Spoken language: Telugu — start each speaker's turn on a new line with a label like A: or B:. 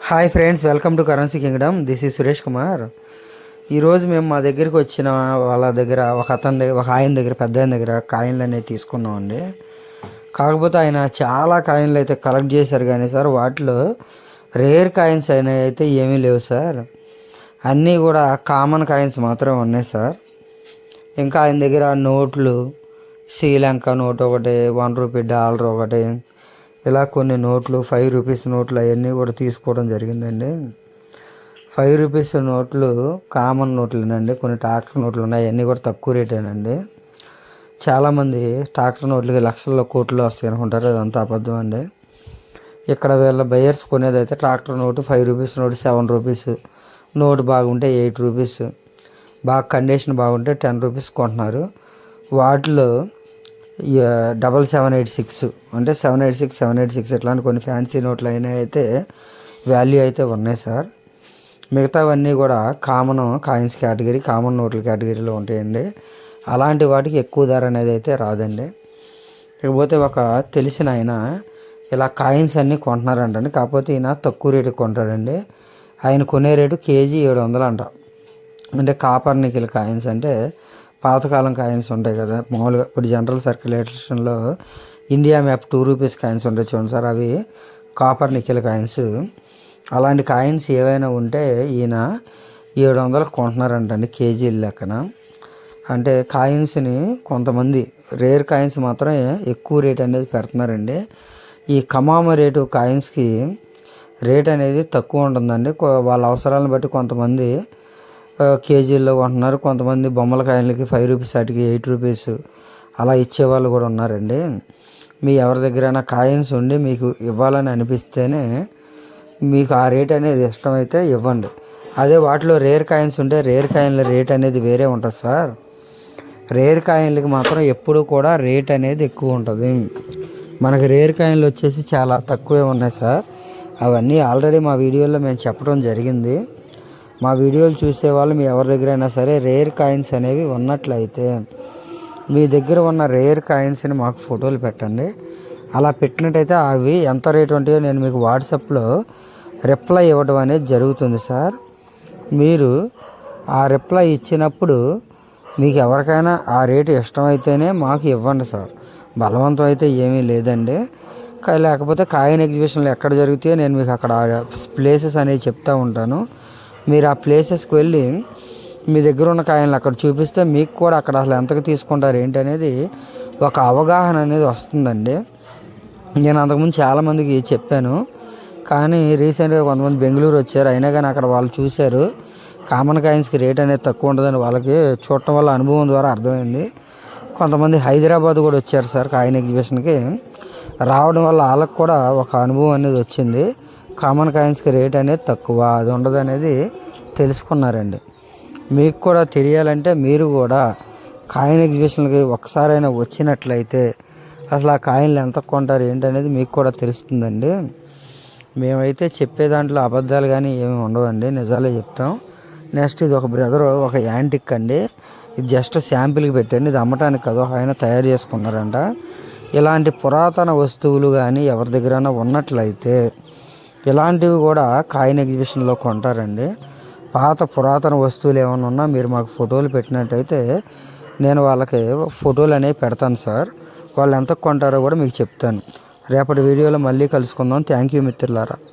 A: Hi friends welcome to currency kingdom this is Suresh Kumar ఈరోజు మేము మా దగ్గరికి వచ్చిన వాళ్ళ దగ్గర ఒక అతని దగ్గర ఒక ఆయన దగ్గర పెద్ద ఆయన దగ్గర కాయిన్లు అనేవి తీసుకున్నామండి కాకపోతే ఆయన చాలా కాయిన్లు అయితే కలెక్ట్ చేశారు కానీ సార్ వాటిలో రేర్ కాయిన్స్ అనేవి అయితే ఏమీ లేవు సార్. అన్నీ కూడా కామన్ కాయిన్స్ మాత్రమే ఉన్నాయి సార్. ఇంకా ఆయన దగ్గర నోట్లు శ్రీలంక నోట్ ఒకటి వన్ రూపీ డాలర్ ఒకటి ఇలా కొన్ని నోట్లు ఫైవ్ రూపీస్ నోట్లు అవన్నీ కూడా తీసుకోవడం జరిగిందండి. ఫైవ్ రూపీస్ నోట్లు కామన్ నోట్లేనండి. కొన్ని ట్రాక్టర్ నోట్లు ఉన్నాయి అవన్నీ కూడా తక్కువ రేటేనండి. చాలామంది ట్రాక్టర్ నోట్లకి లక్షల్లో కోట్లు వస్తాయి అనుకుంటారు. అదంతా అబద్ధం అండి. ఇక్కడ వీళ్ళ బయర్స్ కొనేది అయితే tractor note five rupees note seven rupees note బాగుంటే ఎయిట్ రూపీస్ బాగా కండిషన్ బాగుంటే టెన్ రూపీస్ కొంటున్నారు. వాటిలో డబల్ సెవెన్ ఎయిట్ సిక్స్ అంటే seven eight six seven eight six ఇట్లాంటి కొన్ని ఫ్యాన్సీ నోట్లు అయినా అయితే వాల్యూ అయితే ఉన్నాయి సార్. మిగతావన్నీ కూడా కామన్ కాయిన్స్ కేటగిరీ కామన్ నోట్ల కేటగిరీలో ఉంటాయండి. అలాంటి వాటికి ఎక్కువ ధర అనేది అయితే రాదండి. ఇకపోతే ఒక తెలిసిన ఆయన ఇలా కాయిన్స్ అన్నీ కొంటున్నారంటండి. కాకపోతే ఈయన తక్కువ రేటుకి కొంటాడండి. ఆయన కొనే రేటు కేజీ ఏడు వందలు అంట. అంటే కాపర్ నికిల్ కాయిన్స్ అంటే పాతకాలం కాయిన్స్ ఉంటాయి కదా. మామూలుగా ఇప్పుడు general సర్క్యులేషన్లో India map two rupees coins ఉంటాయి చూడండి సార్. అవి కాపర్ నికిల్ కాయిన్స్. అలాంటి కాయిన్స్ ఏవైనా ఉంటే ఈయన ఏడు వందలకు కొంటున్నారంటండి కేజీల లెక్కన. అంటే కాయిన్స్ని కొంతమంది రేర్ కాయిన్స్ మాత్రం ఎక్కువ రేట్ అనేది పెడుతున్నారండి. ఈ కమామరేటు కాయిన్స్కి రేట్ అనేది తక్కువ ఉంటుందండి. వాళ్ళ అవసరాలను బట్టి కొంతమంది కేజీల్లో కొంటున్నారు. కొంతమంది బొమ్మల కాయలకి ఫైవ్ రూపీస్ వాటికి ఎయిట్ రూపీస్ అలా ఇచ్చేవాళ్ళు కూడా ఉన్నారండి. మీ ఎవరి దగ్గరైనా కాయిన్స్ ఉండి మీకు ఇవ్వాలని అనిపిస్తేనే మీకు ఆ రేట్ అనేది ఇష్టమైతే ఇవ్వండి. అదే వాటిలో రేర్ కాయిన్స్ ఉంటే రేర్ కాయిన్ల రేట్ అనేది వేరే ఉంటుంది సార్. రేర్ కాయిన్లకి మాత్రం ఎప్పుడు కూడా రేట్ అనేది ఎక్కువ ఉంటుంది. మనకి రేర్ కాయిన్లు వచ్చేసి చాలా తక్కువే ఉన్నాయి సార్. అవన్నీ ఆల్రెడీ మా వీడియోలో మేము చెప్పడం జరిగింది. మా వీడియోలు చూసే వాళ్ళు మీ ఎవరి దగ్గరైనా సరే రేర్ కాయిన్స్ అనేవి ఉన్నట్లయితే మీ దగ్గర ఉన్న రేర్ కాయిన్స్ని మాకు ఫోటోలు పెట్టండి. అలా పెట్టినట్టయితే అవి ఎంత రేట్ ఉంటాయో నేను మీకు వాట్సాప్లో రిప్లై ఇవ్వడం అనేది జరుగుతుంది సార్. మీరు ఆ రిప్లై ఇచ్చినప్పుడు మీకు ఎవరికైనా ఆ రేటు ఇష్టమైతేనే మాకు ఇవ్వండి సార్. బలవంతం అయితే ఏమీ లేదండి. కా- లేకపోతే కాయిన్ ఎగ్జిబిషన్లు ఎక్కడ జరిగితే నేను మీకు అక్కడ ప్లేసెస్ అనేవి చెప్తూ ఉంటాను. మీరు ఆ ప్లేసెస్కి వెళ్ళి మీ దగ్గర ఉన్న కాయలను అక్కడ చూపిస్తే మీకు కూడా అక్కడ అసలు ఎంతకు తీసుకుంటారు ఏంటి అనేది ఒక అవగాహన అనేది వస్తుందండి. నేను అంతకుముందు చాలామందికి చెప్పాను. కానీ రీసెంట్గా కొంతమంది బెంగళూరు వచ్చారు. అయినా కానీ అక్కడ వాళ్ళు చూశారు. కామన్ కాయిన్స్కి రేట్ అనేది తక్కువ ఉంటుందని వాళ్ళకి చూడటం వల్ల అనుభవం ద్వారా అర్థమైంది. కొంతమంది హైదరాబాద్ కూడా వచ్చారు సార్ కాయిన్ ఎగ్జిబిషన్కి. రావడం వల్ల వాళ్ళకి కూడా ఒక అనుభవం అనేది వచ్చింది. కామన్ కాయిన్స్కి రేట్ అనేది తక్కువ. అది ఉండదు అనేది తెలుసుకున్నారండి. మీకు కూడా తెలియాలంటే మీరు కూడా కాయిన్ ఎగ్జిబిషన్కి ఒకసారైనా వచ్చినట్లయితే అసలు ఆ కాయిన్లు ఎంత కొంటారు ఏంటనేది మీకు కూడా తెలుస్తుందండి. మేమైతే చెప్పే దాంట్లో అబద్ధాలు కానీ ఏమి ఉండవండి. నిజాలే చెప్తాం. నెక్స్ట్ ఇది ఒక బ్రదర్ ఒక యాంటిక్ అండి. ఇది జస్ట్ శాంపిల్కి పెట్టండి. ఇది అమ్మటానికి కాదు ఒక ఆయన తయారు చేసుకున్నారంట. ఇలాంటి పురాతన వస్తువులు కానీ ఎవరి దగ్గరైనా ఉన్నట్లయితే ఇలాంటివి కూడా కాయిన్ ఎగ్జిబిషన్లో కొంటారండి. పాత పురాతన వస్తువులు ఏమైనా ఉన్నా మీరు మాకు ఫోటోలు పెట్టినట్టయితే నేను వాళ్ళకి ఫోటోలు అనేవి పెడతాను సార్. వాళ్ళు ఎంత కొంటారో కూడా మీకు చెప్తాను. రేపటి వీడియోలో మళ్ళీ కలుసుకుందాం. థ్యాంక్ యూ మిత్రులారా.